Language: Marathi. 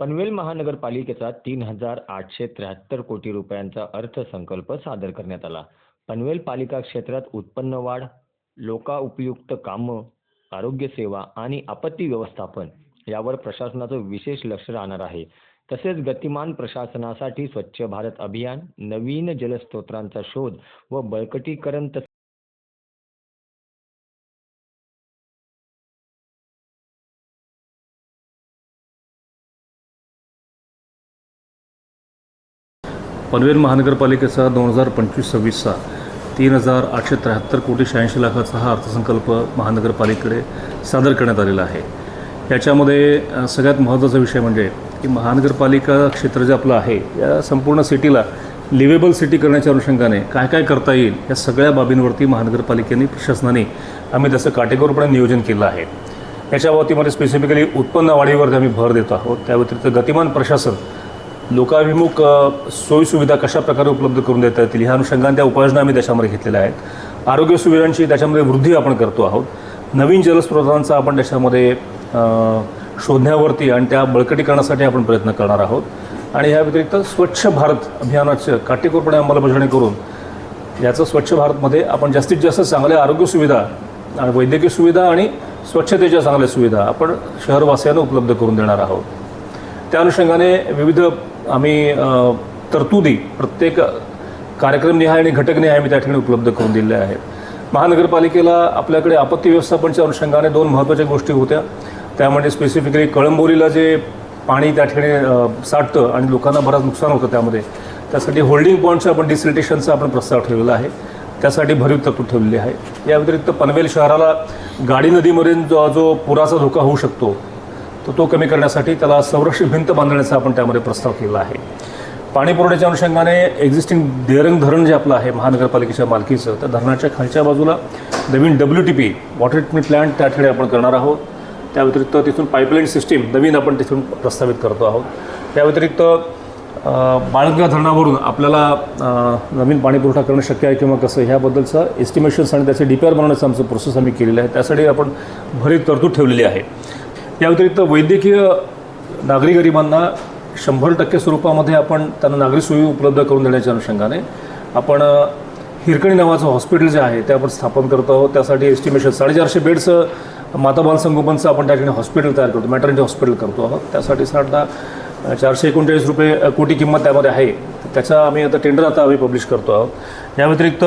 पनवेल महानगरपालिकेचा तीन हजार आठशे त्र्याहत्तर कोटी रुपयांचा अर्थसंकल्प सादर करण्यात आला. पनवेल पालिका क्षेत्रात उत्पन्न वाढ लोकाउपयुक्त कामं आरोग्य सेवा आणि आपत्ती व्यवस्थापन यावर प्रशासनाचं विशेष लक्ष राहणार आहे. तसेच गतिमान प्रशासनासाठी स्वच्छ भारत अभियान नवीन जलस्त्रोतांचा शोध व बळकटीकरण पनवेल महानगरपालिकेचा दोन हजार पंचवीस सव्वीसचा तीन हजार आठशे त्र्याहत्तर कोटी शहाऐंशी लाखाचा हा अर्थसंकल्प महानगरपालिकेकडे सादर करण्यात आलेला आहे. याच्यामध्ये सगळ्यात महत्त्वाचा विषय म्हणजे की महानगरपालिका क्षेत्र जे आपलं आहे या संपूर्ण सिटीला लिवेबल सिटी करण्याच्या अनुषंगाने काय काय करता येईल या सगळ्या बाबींवरती महानगरपालिकेने प्रशासनाने आम्ही त्याचं काटेकोरपणे नियोजन केलं आहे. याच्या बाबतीमध्ये स्पेसिफिकली उत्पन्न वाढीवरती आम्ही भर देत आहोत. त्या व्यतिरिक्त गतिमान प्रशासन लोकाभिमुख सोयीसुविधा कशा प्रकारे उपलब्ध करून देता येतील ह्या अनुषंगाने त्या उपाययोजना आम्ही त्याच्यामध्ये घेतलेल्या आहेत. आरोग्य सुविधांची त्याच्यामध्ये वृद्धी आपण करतो आहोत. नवीन जलस्रोतांचा आपण त्याच्यामध्ये शोधण्यावरती आणि त्या बळकटीकरणासाठी आपण प्रयत्न करणार आहोत. आणि ह्या व्यतिरिक्त स्वच्छ भारत अभियानाचं काटेकोरपणे अंमलबजावणी करून याचं स्वच्छ भारतमध्ये आपण जास्तीत जास्त चांगल्या आरोग्य सुविधा आणि वैद्यकीय सुविधा आणि स्वच्छतेच्या चांगल्या सुविधा आपण शहरवासियांना उपलब्ध करून देणार आहोत. त्या अनुषंगाने विविध आम्ही तरतुदी प्रत्येक कार्यक्रमनिहाय आणि घटकनिहाय आम्ही त्या ठिकाणी उपलब्ध करून दिलेल्या आहेत. महानगरपालिकेला आपल्याकडे आपत्ती व्यवस्थापनच्या अनुषंगाने दोन महत्त्वाच्या गोष्टी होत्या. त्यामध्ये स्पेसिफिकली कळंबोलीला जे पाणी त्या ठिकाणी साठतं आणि लोकांना बरंच नुकसान होतं त्यामध्ये त्यासाठी होल्डिंग पॉईंटचं आपण डिसिलिटेशनचा आपण प्रस्ताव ठेवलेला आहे. त्यासाठी भरीव तरतूद ठेवलेली आहे. या व्यतिरिक्त पनवेल शहराला गाडी नदीमध्ये जो जो पुराचा धोका होऊ शकतो तर तो कमी करण्यासाठी त्याला संरक्षित भिंत बांधण्याचा आपण त्यामध्ये प्रस्ताव केला आहे. पाणी पुरवठ्याच्या अनुषंगाने एक्झिस्टिंग देरंग धरण जे आपलं आहे महानगरपालिकेच्या मालकीचं त्या धरणाच्या खालच्या बाजूला नवीन W T P water treatment plant त्या ठिकाणी आपण करणार आहोत. त्या व्यतिरिक्त तिथून पाईपलाईन सिस्टीम नवीन आपण तिथून प्रस्तावित करतो आहोत. त्या व्यतिरिक्त अ, बाळगंगा धरणावरून आपल्याला नवीन पाणी पुरवठा करणं शक्य आहे किंवा कसं ह्याबद्दलचं एस्टिमेशन्स आणि त्याचे डी पी आर बनवण्याचं आमचं प्रोसेस आम्ही केलेलं आहे. त्यासाठी आपण भरीव तरतूद ठेवलेली आहे. या व्यतिरिक्त वैद्यकीय नागरी गरिबांना शंभर टक्के स्वरूपामध्ये आपण त्यांना नागरी सोयी उपलब्ध करून देण्याच्या अनुषंगाने आपण हिरकणी नावाचं हॉस्पिटल जे आहे ते आपण स्थापन करतो आहोत. त्यासाठी एस्टिमेशन साडेचारशे बेडचं माता बाल संगोपनचं आपण त्या ठिकाणी हॉस्पिटल तयार करतो मॅटर्निटी हॉस्पिटल करतो आहोत. त्यासाठी साधा चारशे एकोणचाळीस रुपये कोटी किंमत त्यामध्ये आहे. त्याचा आम्ही आता टेंडर आता आम्ही पब्लिश करतो आहोत. या व्यतिरिक्त